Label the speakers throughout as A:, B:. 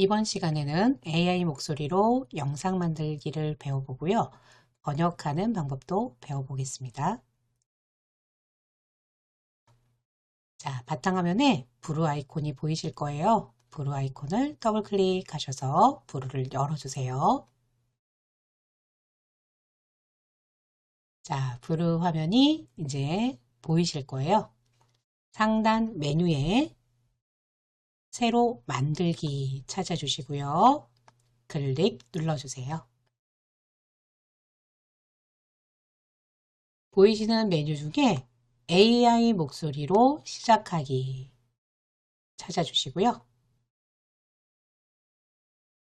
A: 이번 시간에는 AI 목소리로 영상 만들기를 배워보고요. 번역하는 방법도 배워보겠습니다. 자, 바탕화면에 브루 아이콘이 보이실 거예요. 브루 아이콘을 더블 클릭하셔서 브루를 열어주세요. 자, 브루 화면이 이제 보이실 거예요. 상단 메뉴에 새로 만들기 찾아주시고요. 클릭 눌러주세요. 보이시는 메뉴 중에 AI 목소리로 시작하기 찾아주시고요.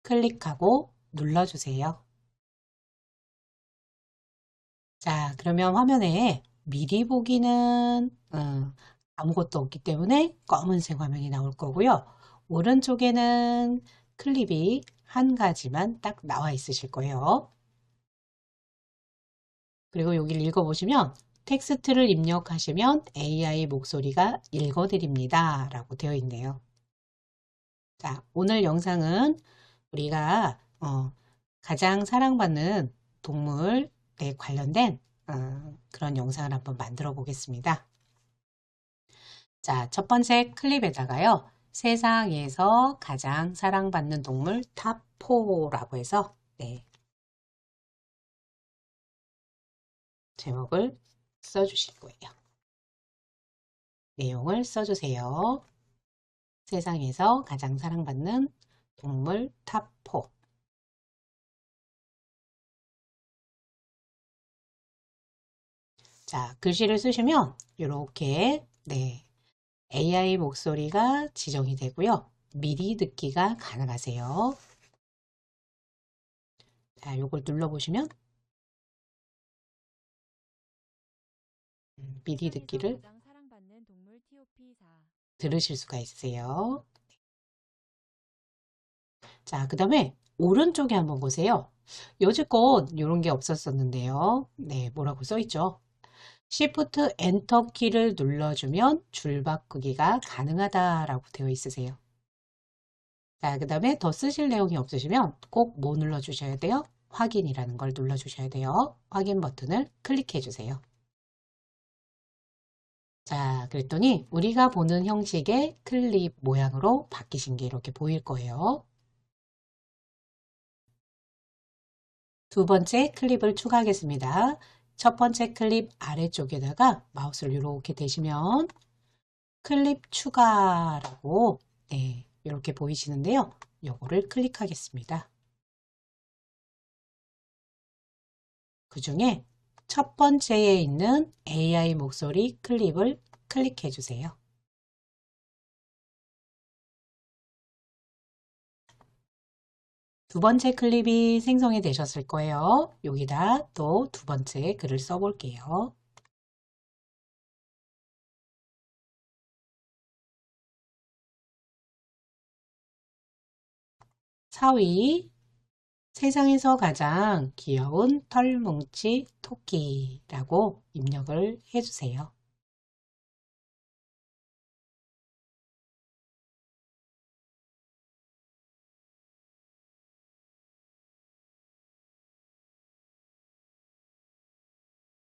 A: 클릭하고 눌러주세요. 자, 그러면 화면에 미리 보기는 음, 아무것도 없기 때문에 검은색 화면이 나올 거고요. 오른쪽에는 클립이 한 가지만 딱 나와 있으실 거예요. 그리고 여기를 읽어보시면 텍스트를 입력하시면 AI 목소리가 읽어드립니다. 라고 되어 있네요. 자, 오늘 영상은 우리가 어, 가장 사랑받는 동물에 관련된 어, 그런 영상을 한번 만들어 보겠습니다. 자, 첫 번째 클립에다가요. 세상에서 가장 사랑받는 동물 탑4라고 해서 네. 제목을 써주실 거예요. 내용을 써주세요. 세상에서 가장 사랑받는 동물 탑4 자, 글씨를 쓰시면 이렇게 네, AI 목소리가 지정이 되고요. 미리 듣기가 가능하세요. 자, 요걸 눌러보시면 음, 미리 듣기를 들으실 수가 있어요. 자, 그 다음에 오른쪽에 한번 보세요. 여지껏 이런 게 없었었는데요. 네, 뭐라고 써있죠? Shift 엔터 키를 눌러주면 줄 바꾸기가 가능하다라고 되어 있으세요. 자, 그 다음에 더 쓰실 내용이 없으시면 꼭 뭐 눌러주셔야 돼요? 확인이라는 걸 눌러주셔야 돼요. 확인 버튼을 클릭해 주세요. 자, 그랬더니 우리가 보는 형식의 클립 모양으로 바뀌신 게 이렇게 보일 거예요. 두 번째 클립을 추가하겠습니다. 첫 번째 클립 아래쪽에다가 마우스를 이렇게 대시면 클립 추가라고 네, 이렇게 보이시는데요. 요거를 클릭하겠습니다. 그 중에 첫 번째에 있는 AI 목소리 클립을 클릭해 주세요. 두 번째 클립이 생성이 되셨을 거예요. 여기다 또 두 번째 글을 써볼게요. 사위 세상에서 가장 귀여운 털뭉치 토끼라고 입력을 해주세요.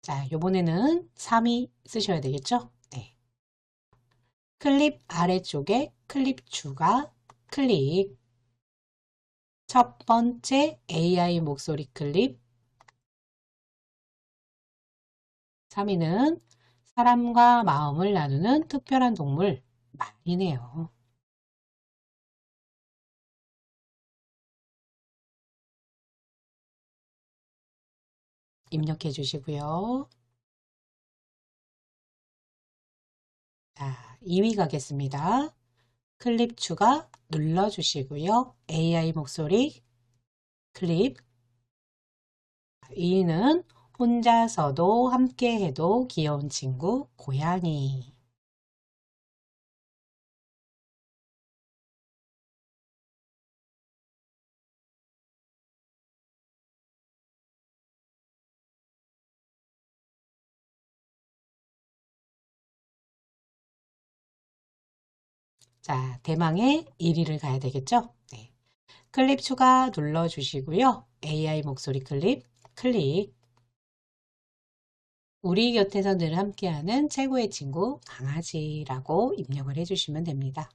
A: 자, 요번에는 3이 쓰셔야 되겠죠? 네. 클립 아래쪽에 클립 추가, 클립. 첫 번째 AI 목소리 클립. 3위는 사람과 마음을 나누는 특별한 동물, 말이네요. 입력해 주시고요. 자, 2위 가겠습니다. 클립 추가 눌러주시고요. AI 목소리 클립 2위는 혼자서도 함께해도 귀여운 친구 고양이 자, 대망의 1위를 가야 되겠죠? 네. 클립 추가 눌러주시고요. AI 목소리 클립 클릭. 우리 곁에서 늘 함께하는 최고의 친구 강아지라고 입력을 해주시면 됩니다.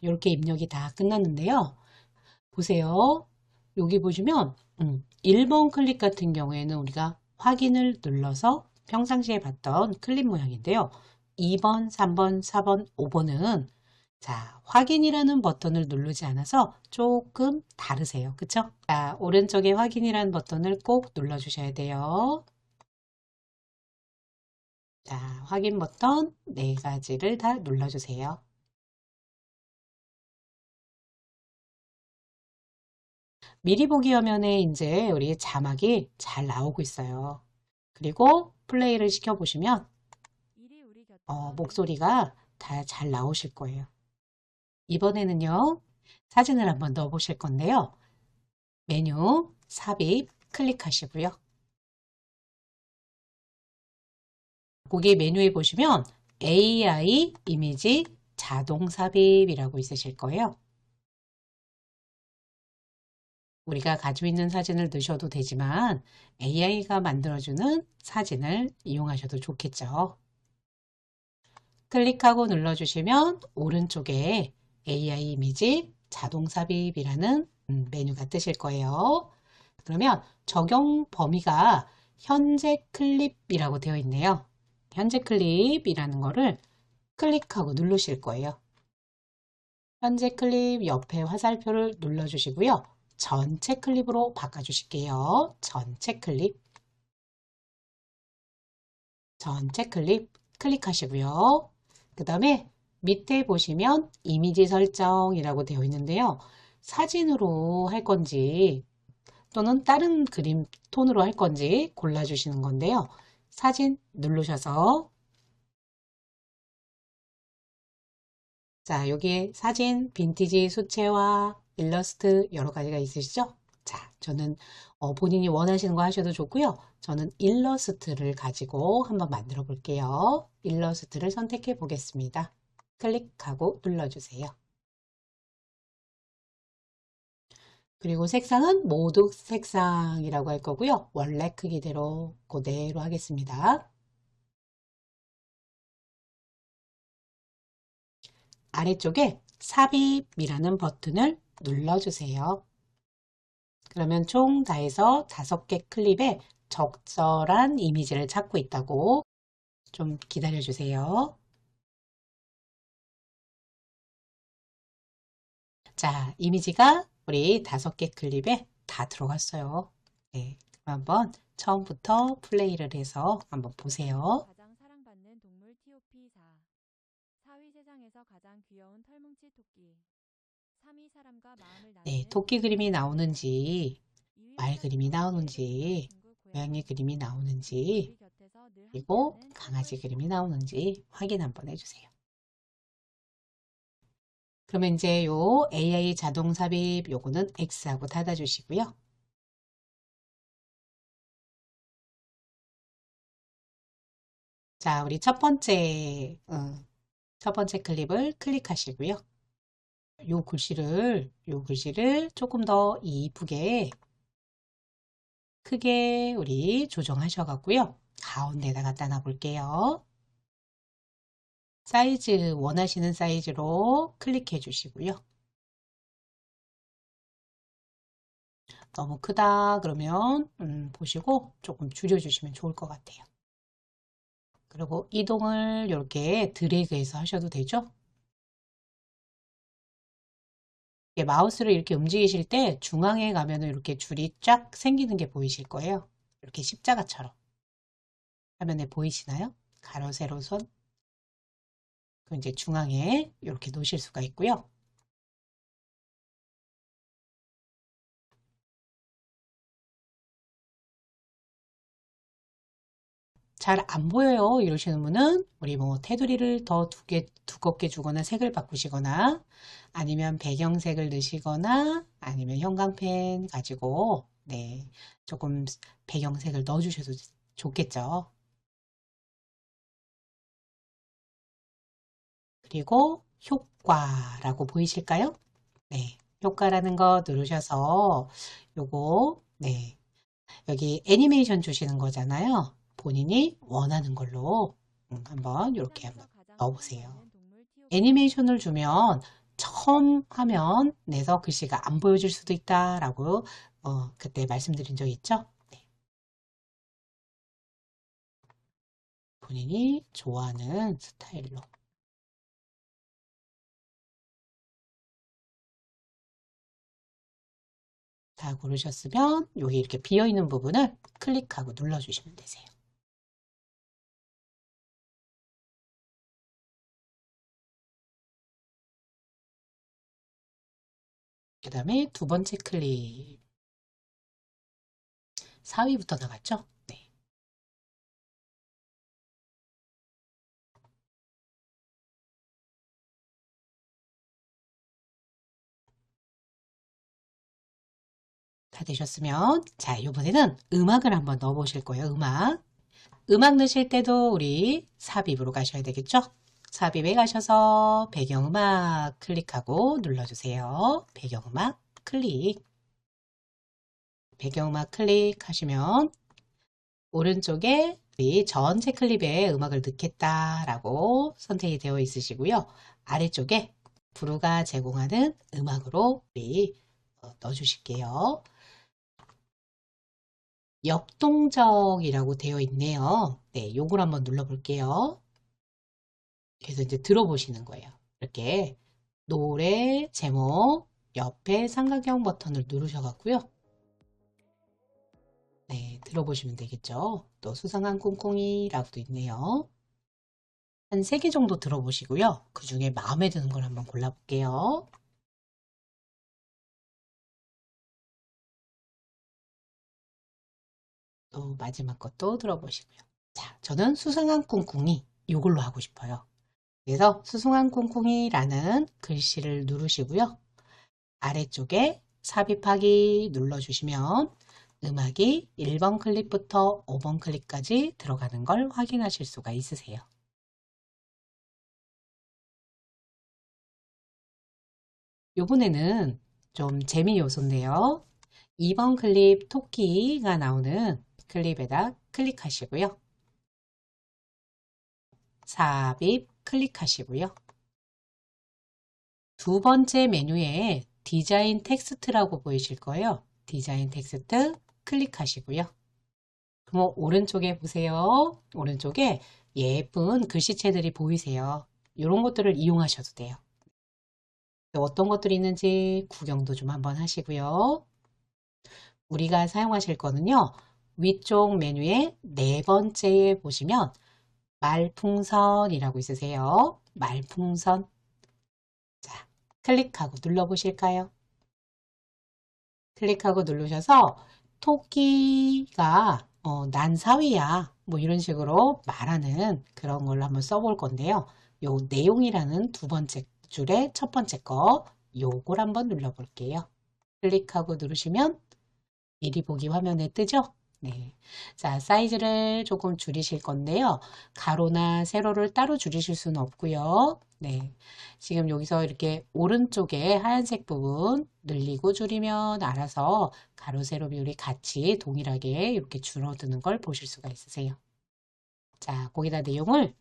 A: 이렇게 입력이 다 끝났는데요. 보세요. 여기 보시면 음, 1번 클립 같은 경우에는 우리가 확인을 눌러서 평상시에 봤던 클립 모양인데요. 2번, 3번, 4번, 5번은 자, 확인이라는 버튼을 누르지 않아서 조금 다르세요. 그쵸? 자, 오른쪽에 확인이라는 버튼을 꼭 눌러주셔야 돼요. 자, 확인 버튼 네 가지를 다 눌러주세요. 미리 보기 화면에 이제 우리 자막이 잘 나오고 있어요. 그리고 플레이를 시켜보시면 어, 목소리가 다 잘 나오실 거예요. 이번에는요, 사진을 한번 넣어 보실 건데요. 메뉴 삽입 클릭하시고요. 거기 메뉴에 보시면 AI 이미지 자동 삽입이라고 있으실 거예요. 우리가 가지고 있는 사진을 넣으셔도 되지만 AI가 만들어주는 사진을 이용하셔도 좋겠죠. 클릭하고 눌러주시면 오른쪽에 AI 이미지 자동 삽입이라는 음, 메뉴가 뜨실 거예요. 그러면 적용 범위가 현재 클립이라고 되어 있네요. 현재 클립이라는 거를 클릭하고 누르실 거예요. 현재 클립 옆에 화살표를 눌러주시고요. 전체 클립으로 바꿔주실게요. 전체 클립. 전체 클립 클릭하시고요. 그 다음에 밑에 보시면 이미지 설정이라고 되어 있는데요. 사진으로 할 건지 또는 다른 그림 톤으로 할 건지 골라주시는 건데요. 사진 누르셔서 자 여기에 사진, 빈티지, 수채화, 일러스트 여러 가지가 있으시죠? 자, 저는 어, 본인이 원하시는 거 하셔도 좋고요. 저는 일러스트를 가지고 한번 만들어 볼게요. 일러스트를 선택해 보겠습니다. 클릭하고 눌러주세요. 그리고 색상은 모두 색상이라고 할 거고요. 원래 크기대로 그대로 하겠습니다. 아래쪽에 삽입이라는 버튼을 눌러주세요. 그러면 총 다해서 다섯 개 클립에 적절한 이미지를 찾고 있다고 좀 기다려 주세요. 자, 이미지가 우리 다섯 개 클립에 다 들어갔어요. 네, 그럼 한번 처음부터 플레이를 해서 한번 보세요.
B: 가장 사랑받는 동물 TOP4 4위 세상에서 가장 귀여운 털뭉치 토끼
A: 네, 토끼 그림이 나오는지,
B: 2위
A: 말 그림이 나오는지,
B: 친구
A: 고양이 그림이 나오는지, 그리고 강아지 그림이. 나오는지 확인 한번 해주세요. 그러면 이제 요 AI 자동 삽입 요거는 X하고 닫아 주시고요. 자, 우리 첫 번째, 어, 첫 번째 클립을 클릭하시고요. 요 글씨를, 요 글씨를 조금 더 이쁘게, 크게 우리 조정하셔 갖고요. 가운데다 갖다 놔 볼게요. 사이즈, 원하시는 사이즈로 클릭해 주시고요. 너무 크다 그러면 음, 보시고 조금 줄여주시면 좋을 것 같아요. 그리고 이동을 이렇게 드래그해서 하셔도 되죠. 마우스를 이렇게 움직이실 때 중앙에 가면은 이렇게 줄이 쫙 생기는 게 보이실 거예요. 이렇게 십자가처럼. 화면에 보이시나요? 가로, 세로, 선. 그 이제 중앙에 이렇게 놓으실 수가 있고요. 잘 안 보여요. 이러시는 분은 우리 뭐 테두리를 더 두개, 두껍게 주거나 색을 바꾸시거나 아니면 배경색을 넣으시거나 아니면 형광펜 가지고 네, 조금 배경색을 넣어주셔도 좋겠죠. 그리고 효과라고 보이실까요? 네, 효과라는 거 누르셔서 요거 네, 여기 애니메이션 주시는 거잖아요. 본인이 원하는 걸로 음, 한번 이렇게 한번 넣어보세요. 애니메이션을 주면 처음 화면 내서 글씨가 안 보여질 수도 있다라고 어, 그때 말씀드린 적 있죠? 네. 본인이 좋아하는 스타일로 다 고르셨으면 여기 이렇게 비어있는 부분을 클릭하고 눌러주시면 되세요. 그 다음에 두 번째 클릭 4위부터 나갔죠? 네. 다 되셨으면 자 이번에는 음악을 한번 넣어 보실 거예요 음악 음악 넣으실 때도 우리 삽입으로 가셔야 되겠죠 삽입에 가셔서 배경음악 클릭하고 눌러주세요 배경음악 클릭 배경음악 클릭하시면 오른쪽에 우리 전체 클립에 음악을 넣겠다라고 선택이 되어 있으시고요 아래쪽에 브루가 제공하는 음악으로 우리 어, 넣어주실게요. 역동적이라고 되어 있네요. 네, 요걸 한번 눌러볼게요. 그래서 이제 들어보시는 거예요. 이렇게 노래 제목 옆에 삼각형 버튼을 누르셔갖고요. 네, 들어보시면 되겠죠. 또 수상한 콩콩이라고도 있네요. 한 3개 정도 들어보시고요. 그 중에 마음에 드는 걸 한번 골라볼게요. 또 마지막 것도 들어보시고요. 자, 저는 수상한 콩콩이 이걸로 하고 싶어요. 그래서 수상한 콩콩이라는 글씨를 누르시고요. 아래쪽에 삽입하기 눌러주시면 음악이 1번 클립부터 5번 클립까지 들어가는 걸 확인하실 수가 있으세요. 요번에는 좀 재미 요소인데요. 2번 클립 토끼가 나오는 클립에다 클릭하시고요. 삽입 클릭하시고요. 두 번째 메뉴에 디자인 텍스트라고 보이실 거예요. 디자인 텍스트 클릭하시고요. 그럼 오른쪽에 보세요. 오른쪽에 예쁜 글씨체들이 보이세요. 이런 것들을 이용하셔도 돼요. 어떤 것들이 있는지 구경도 좀 한번 하시고요. 우리가 사용하실 거는요. 위쪽 메뉴에 네 번째에 보시면 말풍선이라고 있으세요. 말풍선. 자, 클릭하고 눌러보실까요? 클릭하고 누르셔서 토끼가 어, 난 사위야 뭐 이런 식으로 말하는 그런 걸로 한번 써볼 건데요. 요 내용이라는 두 번째 줄의 첫 번째 거 요걸 한번 눌러볼게요. 클릭하고 누르시면 미리 보기 화면에 뜨죠? 네. 자, 사이즈를 조금 줄이실 건데요. 가로나 세로를 따로 줄이실 수는 없고요. 네. 지금 여기서 이렇게 오른쪽에 하얀색 부분 늘리고 줄이면 알아서 가로, 세로 비율이 같이 동일하게 이렇게 줄어드는 걸 보실 수가 있으세요. 자, 거기다 내용을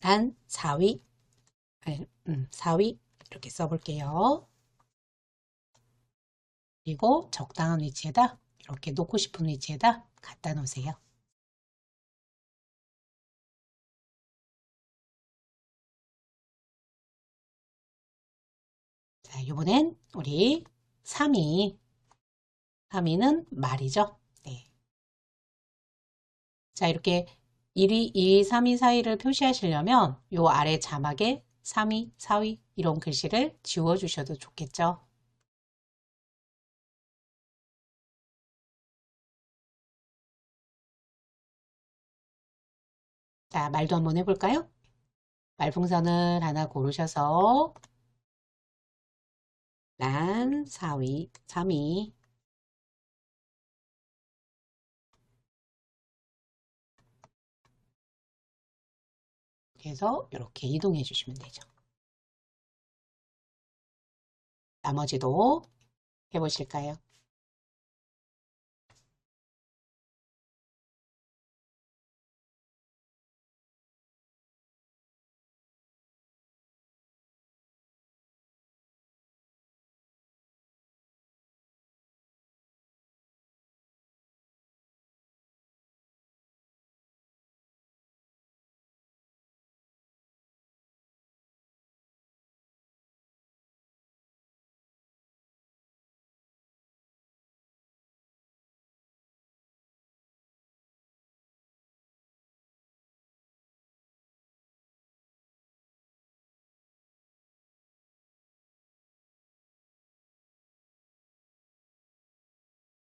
A: 한 4위, 아니, 음, 4위 이렇게 써볼게요. 그리고 적당한 위치에다 이렇게 놓고 싶은 위치에다 갖다 놓으세요. 자, 이번엔 우리 3위. 3위는 말이죠. 네. 자, 이렇게 1위, 2위, 3위 사이를 표시하시려면 요 아래 자막에 3위, 4위 이런 글씨를 지워주셔도 좋겠죠. 자, 말도 한번 해볼까요? 말풍선을 하나 고르셔서 난 4위, 3위. 그래서 이렇게 이동해 주시면 되죠. 나머지도 해보실까요?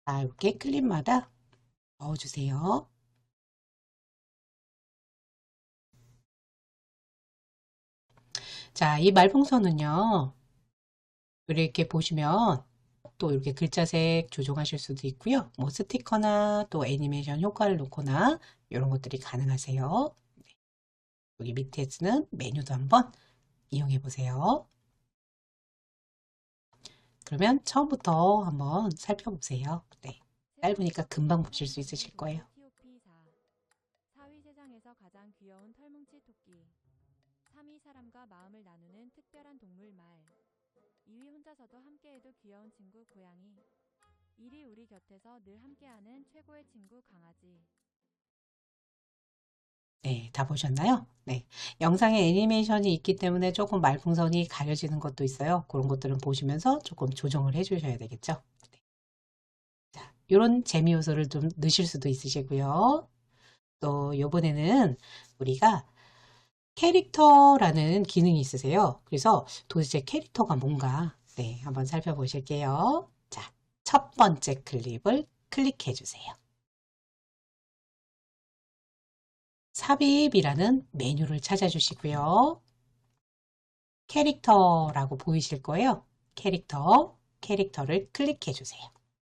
A: 자, 이렇게 클립마다 넣어주세요. 자, 이 말풍선은요, 이렇게 보시면 또 이렇게 글자색 조정하실 수도 있고요. 뭐 스티커나 또 애니메이션 효과를 놓거나 이런 것들이 가능하세요. 네. 여기 밑에는 메뉴도 한번 이용해 보세요. 그러면 처음부터 한번 살펴보세요. 네. 짧으니까 금방 보실 수 있으실 거예요.
B: TOP4 4위 세상에서 가장 귀여운 털뭉치 토끼 3위 사람과 마음을 나누는 특별한 동물 말 2위 혼자서도 함께해도 귀여운 친구 고양이 1위 우리 곁에서 늘 함께하는 최고의 친구 강아지
A: 네, 다 보셨나요? 네. 영상에 애니메이션이 있기 때문에 조금 말풍선이 가려지는 것도 있어요. 그런 것들은 보시면서 조금 조정을 해 주셔야 되겠죠? 네. 자, 이런 재미 요소를 좀 넣으실 수도 있으시고요. 또 요번에는 우리가 캐릭터라는 기능이 있으세요. 그래서 도대체 캐릭터가 뭔가 네, 한번 살펴보실게요. 자, 첫 번째 클립을 클릭해 주세요. 삽입이라는 메뉴를 찾아주시고요. 캐릭터라고 보이실 거예요. 캐릭터, 캐릭터를 클릭해 주세요.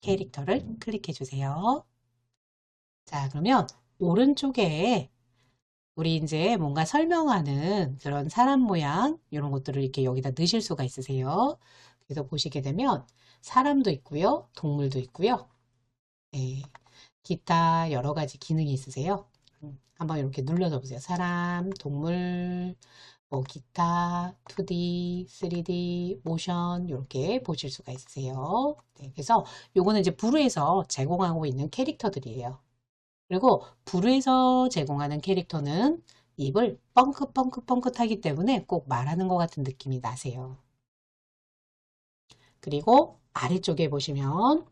A: 캐릭터를 클릭해 주세요. 자, 그러면 오른쪽에 우리 이제 뭔가 설명하는 그런 사람 모양 이런 것들을 이렇게 여기다 넣으실 수가 있으세요. 그래서 보시게 되면 사람도 있고요. 동물도 있고요. 네, 기타 여러 가지 기능이 있으세요. 음, 한번 이렇게 눌러줘 보세요. 사람, 동물, 뭐 기타, 2D, 3D, 모션 이렇게 보실 수가 있으세요. 네, 그래서 요거는 이제 부루에서 제공하고 있는 캐릭터들이에요. 그리고 부루에서 제공하는 캐릭터는 입을 뻥긋뻥긋뻥긋하기 때문에 꼭 말하는 것 같은 느낌이 나세요. 그리고 아래쪽에 보시면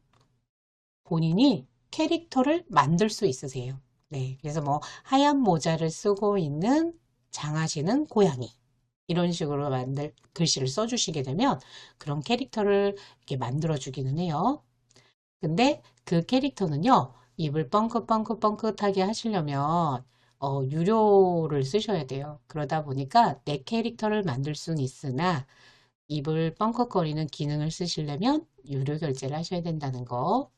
A: 본인이 캐릭터를 만들 수 있으세요. 네, 그래서 뭐 하얀 모자를 쓰고 있는 장하시는 고양이 이런 식으로 만들 글씨를 써주시게 되면 그런 캐릭터를 이렇게 만들어 주기는 해요. 근데 그 캐릭터는요, 입을 뻥긋뻥긋뻥긋하게 하시려면 어, 유료를 쓰셔야 돼요. 그러다 보니까 내 캐릭터를 만들 수는 있으나 입을 뻥긋거리는 기능을 쓰시려면 유료 결제를 하셔야 된다는 거.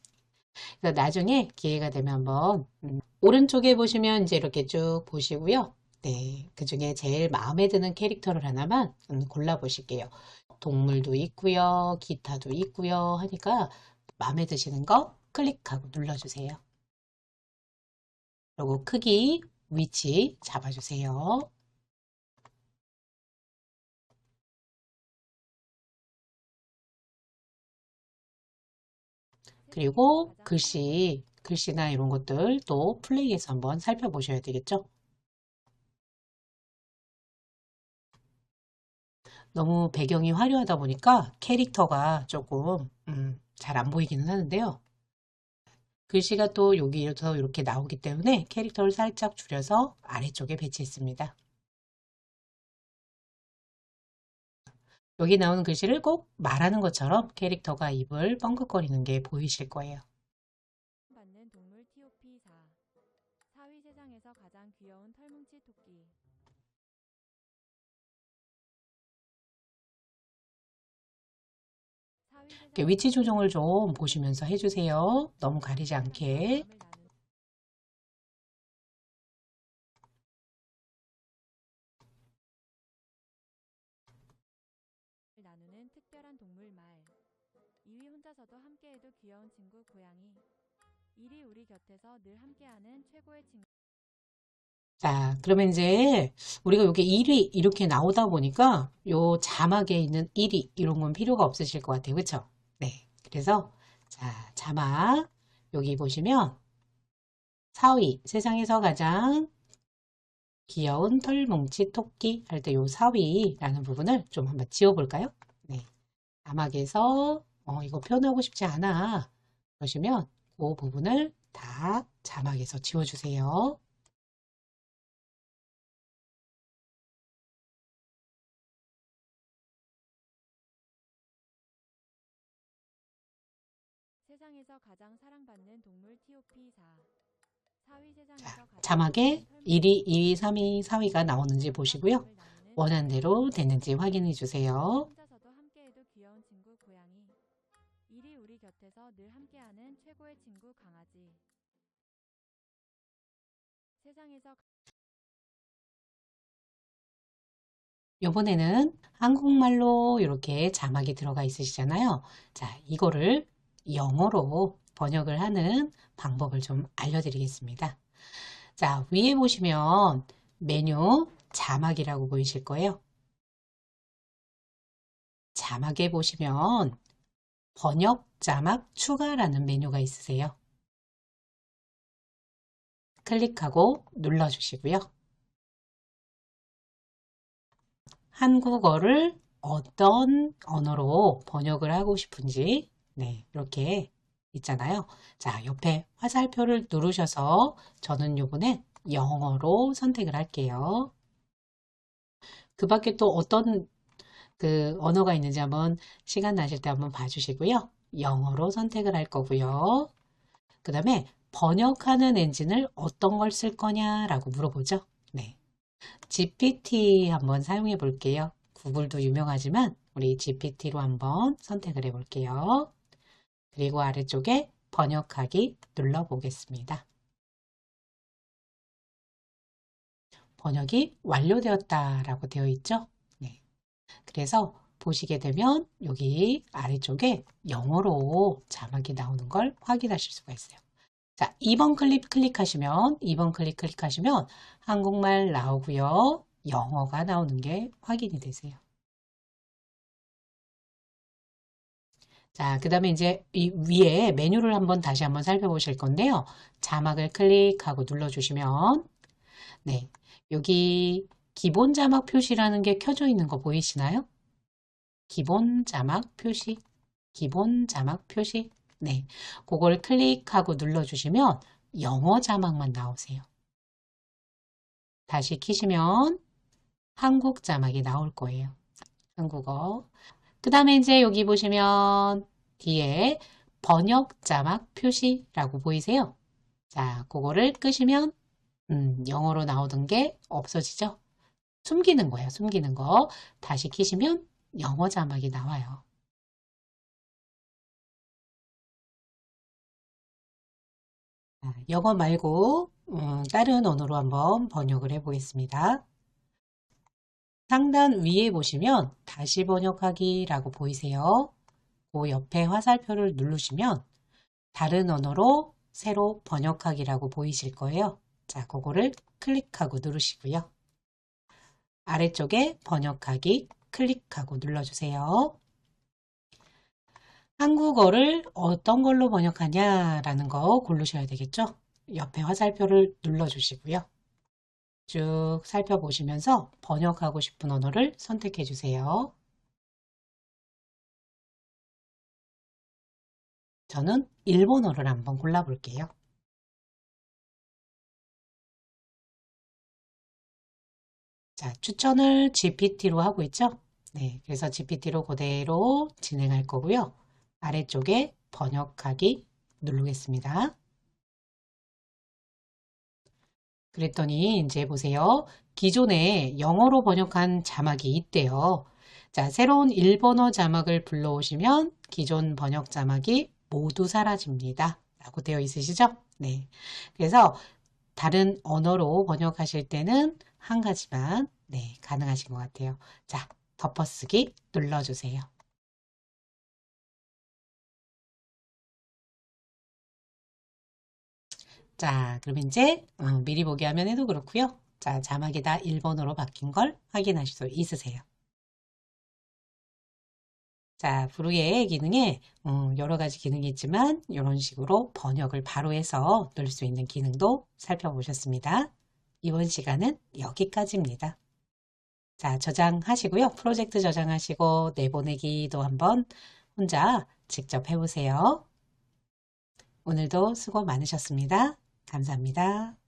A: 그래서 나중에 기회가 되면 한번 음, 오른쪽에 보시면 이제 이렇게 쭉 보시고요. 네, 그 중에 제일 마음에 드는 캐릭터를 하나만 음, 골라 보실게요. 동물도 있고요, 기타도 있고요 하니까 마음에 드시는 거 클릭하고 눌러주세요. 그리고 크기, 위치 잡아주세요. 그리고 글씨, 글씨나 이런 것들 또 플레이해서 한번 살펴보셔야 되겠죠? 너무 배경이 화려하다 보니까 캐릭터가 조금 음, 잘 안 보이기는 하는데요. 글씨가 또 여기에서 이렇게 나오기 때문에 캐릭터를 살짝 줄여서 아래쪽에 배치했습니다. 여기 나오는 글씨를 꼭 말하는 것처럼 캐릭터가 입을 뻥긋거리는 게 보이실 거예요.
B: 받는 동물 TOP4 사위 세상에서 가장 귀여운 털뭉치 토끼. 사위
A: 이렇게
B: 세상에서
A: 위치 조정을 좀 보시면서 해주세요. 너무 가리지 않게.
B: 귀여운 친구 고양이. 일이 우리 곁에서 늘 함께하는 최고의 친구.
A: 자, 그러면 이제 우리가 여기 1위 이렇게 나오다 보니까 요 자막에 있는 1위 이런 건 필요가 없으실 것 같아요. 그쵸? 네. 그래서 자, 자막 여기 보시면 4위 세상에서 가장 귀여운 털뭉치 토끼 할 때 요 4위라는 부분을 좀 한번 지워볼까요? 네. 자막에서 어, 이거 표현하고 싶지 않아. 그러시면 그 부분을 다 자막에서 지워주세요.
B: 세상에서 가장 사랑받는 동물 TOP4. 사위 세상에서
A: 자, 자막에
B: 귀여운
A: 1위, 2위, 3위, 4위가 나오는지 보시고요. 원하는 대로 됐는지 확인해 주세요.
B: 세상에서
A: 이번에는 한국말로 이렇게 자막이 들어가 있으시잖아요. 자, 이거를 영어로 번역을 하는 방법을 좀 알려드리겠습니다. 자, 위에 보시면 메뉴 자막이라고 보이실 거예요. 자막에 보시면 번역 자막 추가라는 메뉴가 있으세요. 클릭하고 눌러주시고요. 한국어를 어떤 언어로 번역을 하고 싶은지 네, 이렇게 있잖아요. 자, 옆에 화살표를 누르셔서 저는 요번에 영어로 선택을 할게요. 그 밖에 또 어떤 그 언어가 있는지 한번 시간 나실 때 한번 봐주시고요. 영어로 선택을 할 거고요. 그 다음에 번역하는 엔진을 어떤 걸 쓸 거냐라고 물어보죠. 네. GPT 한번 사용해 볼게요. 구글도 유명하지만 우리 GPT로 한번 선택을 해 볼게요. 그리고 아래쪽에 번역하기 눌러 보겠습니다. 번역이 완료되었다라고 되어 있죠? 네. 그래서 보시게 되면 여기 아래쪽에 영어로 자막이 나오는 걸 확인하실 수가 있어요. 자, 2번 클릭 클릭하시면 2번 클릭 클릭하시면 한국말 나오고요. 영어가 나오는 게 확인이 되세요. 자, 그 다음에 이제 이 위에 메뉴를 한번 다시 한번 살펴보실 건데요. 자막을 클릭하고 눌러주시면 네, 여기 기본 자막 표시라는 게 켜져 있는 거 보이시나요? 기본 자막 표시, 기본 자막 표시. 네, 그걸 클릭하고 눌러주시면 영어 자막만 나오세요. 다시 키시면 한국 자막이 나올 거예요. 한국어. 그 다음에 이제 여기 보시면 뒤에 번역 자막 표시라고 보이세요? 자, 그거를 끄시면 음, 영어로 나오던 게 없어지죠? 숨기는 거예요. 숨기는 거. 다시 키시면 영어 자막이 나와요. 영어 말고 음, 다른 언어로 한번 번역을 해 보겠습니다. 상단 위에 보시면 다시 번역하기 라고 보이세요. 그 옆에 화살표를 누르시면 다른 언어로 새로 번역하기라고 보이실 거예요. 자, 그거를 클릭하고 누르시고요. 아래쪽에 번역하기 클릭하고 눌러주세요. 한국어를 어떤 걸로 번역하냐라는 거 고르셔야 되겠죠? 옆에 화살표를 눌러주시고요. 쭉 살펴보시면서 번역하고 싶은 언어를 선택해 주세요. 저는 일본어를 한번 골라볼게요. 자, 추천을 GPT로 하고 있죠? 네, 그래서 GPT로 그대로 진행할 거고요. 아래쪽에 번역하기 누르겠습니다. 그랬더니 이제 보세요. 기존에 영어로 번역한 자막이 있대요. 자, 새로운 일본어 자막을 불러오시면 기존 번역 자막이 모두 사라집니다. 라고 되어 있으시죠? 네. 그래서 다른 언어로 번역하실 때는 한 가지만 네, 가능하신 것 같아요. 자, 덮어쓰기 눌러주세요. 자, 그럼 이제 어, 미리 보기 화면에도 그렇고요. 자, 자막이 다 일본어로 바뀐 걸 확인하실 수 있으세요. 자, 브루의 기능에 어, 여러 가지 기능이 있지만 이런 식으로 번역을 바로 해서 넣을 수 있는 기능도 살펴보셨습니다. 이번 시간은 여기까지입니다. 자, 저장하시고요. 프로젝트 저장하시고 내보내기도 한번 혼자 직접 해보세요. 오늘도 수고 많으셨습니다. 감사합니다.